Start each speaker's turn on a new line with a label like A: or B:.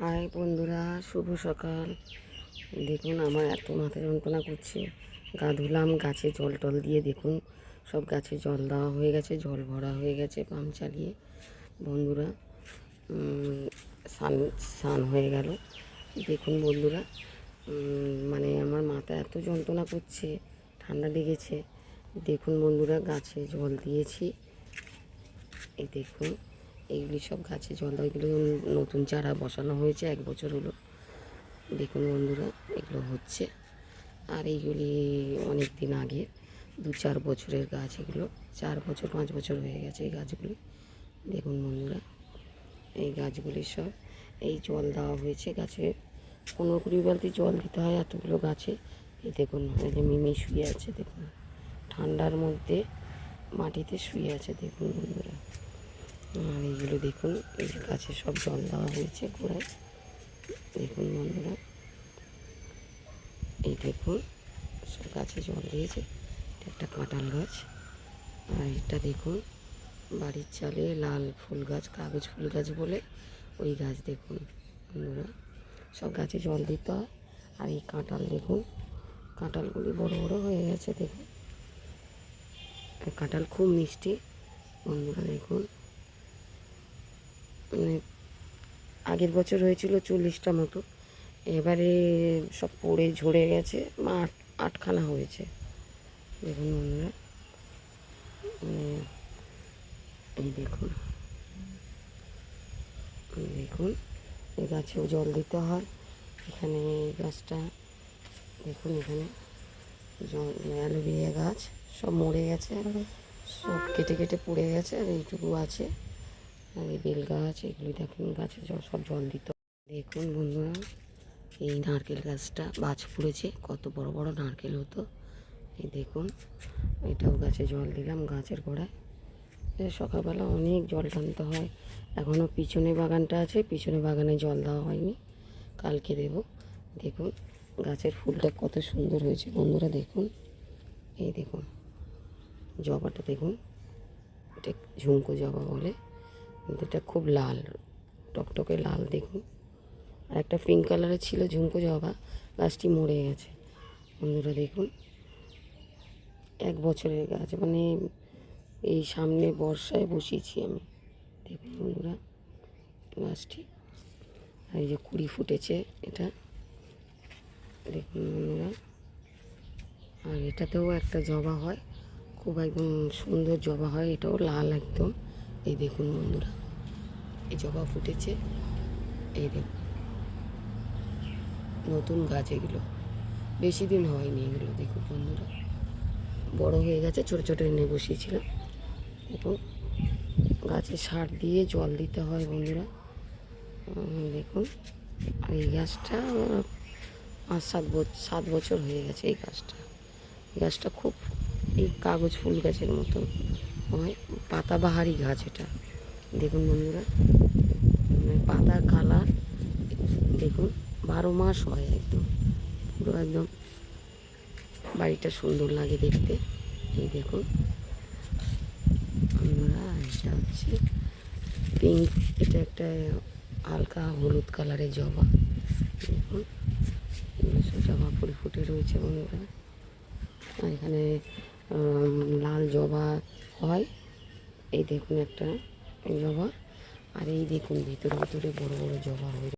A: High বন্ধুরা, শুভ সকাল। দেখুন, আমার এত মাথা যন্ত্রণা করছে। গা ধুলাম গাছে জল টল দিয়ে দেখুন, সব গাছে জল দেওয়া হয়ে গেছে, জল ভরা হয়ে গেছে পাম্প চালিয়ে। বন্ধুরা স্নান স্নান হয়ে গেল। দেখুন বন্ধুরা মানে আমার মাথা এত যন্ত্রণা করছে, ঠান্ডা লেগেছে। দেখুন বন্ধুরা, গাছে জল দিয়েছি। এই দেখুন। এইগুলি সব গাছে জল দেওয়া, এগুলো নতুন চারা বসানো হয়েছে, এক বছর হলো। দেখুন বন্ধুরা, এগুলো হচ্ছে। আর এইগুলি অনেক দিন আগে, দু চার বছরের গাছ এগুলো, চার বছর, পাঁচ বছর হয়ে গেছে এই গাছগুলি। দেখুন বন্ধুরা, এই গাছগুলি সব, এই জল দেওয়া হয়েছে গাছে। পনেরো কুড়ি বালতি জল দিতে হয় এতগুলো গাছে। এই দেখুন, এই যে মিমি শুয়ে আছে, দেখুন। ঠান্ডার মধ্যে মাটিতে শুয়ে আছে, দেখুন বন্ধুরা। আর এইগুলো দেখুন, এই গাছে সব জল দেওয়া হয়েছে গোড়ায় দেখুন বন্ধুরা, এই দেখুন, সব গাছে জল দিয়েছে। এটা একটা কাঁঠাল গাছ। আর এটা দেখুন, বাড়ির চালে লাল ফুল গাছ, কাগজ ফুল গাছ বলে ওই গাছ দেখুন বন্ধুরা। সব গাছে জল দিতে হয়। আর এই কাঁঠাল দেখুন, কাঁঠালগুলি বড় বড় হয়ে গেছে, দেখুন। কাঁঠাল খুব মিষ্টি বন্ধুরা, দেখুন। মানে আগের বছর হয়েছিল চল্লিশটা মতো। এবারে সব পড়ে ঝরে গেছে, মা আট, আটখানা হয়েছে। দেখুন বন্ধুরা মানে এই দেখুন দেখুন, এই গাছেও জল দিতে হয়। এখানে এই গাছটা, দেখুন এখানে অ্যালোভেরিয়া গাছ, সব মরে গেছে, সব কেটে কেটে পড়ে গেছে, আর এইটুকু আছে। আর এই বেল গাছ এগুলি দেখুন, গাছে জল সব জল দিত। দেখুন বন্ধুরা, এই নারকেল গাছটা বাজ পড়েছে, কত বড় বড় নারকেল হতো। এই দেখুন, এটাও গাছে জল দিলাম গাছের গোড়ায়। সকালবেলা অনেক জল টানতে হয়। এখনও পিছনে বাগানটা আছে, পিছনে বাগানে জল দেওয়া হয়নি। কালকে দেব। দেখুন, গাছের ফুলটা কত সুন্দর হয়েছে বন্ধুরা, দেখুন। এই দেখুন, জবাটা দেখুন, এটা ঝুমকো জবা বলে। কিন্তু এটা খুব লাল, টকটকে লাল দেখুন। আর একটা পিঙ্ক কালারের ছিল ঝুমকো জবা, গাছটি মরে গেছে। বন্ধুরা দেখুন, এক বছরের গাছ মানে এই সামনে বর্ষায় বসিয়েছি আমি। দেখুন বন্ধুরা, গাছটি, আর এই যে কুড়ি ফুটেছে এটা। দেখুন বন্ধুরা, আর এটাতেও একটা জবা হয়। খুব একদম সুন্দর জবা হয়, এটাও লাল একদম। এই দেখুন বন্ধুরা, এই জবা ফুটেছে, এই দেখুন নতুন গাছ এগুলো, বেশি দিন হয়নি এগুলো, দেখুন বন্ধুরা, বড় হয়ে গেছে, ছোটো ছোটো এনে বসিয়েছিলাম, দেখুন, গাছে সার দিয়ে জল দিতে হয় বন্ধুরা দেখুন এই গাছটা পাঁচ সাত বছর সাত বছর হয়ে গেছে এই গাছটা গাছটা খুব, এই কাগজ ফুল গাছের মতন পাতাবাহারি গাছ এটা। দেখুন বন্ধুরা মানে পাতার কালার দেখুন, বারো মাস হয় একদম। পুরো একদম বাড়িটা সুন্দর লাগে দেখতে। এই দেখুন এটা হচ্ছে পিঙ্ক এটা একটা হালকা হলুদ কালারের জবা। দেখুন সব জবা ফুল ফুটে রয়েছে বন্ধুরা। এখানে লাল জবা হয় এই দেখুন একটা জবা। আর এই দেখুন ভিতরে ভিতরে বড় বড় জবা হয়ে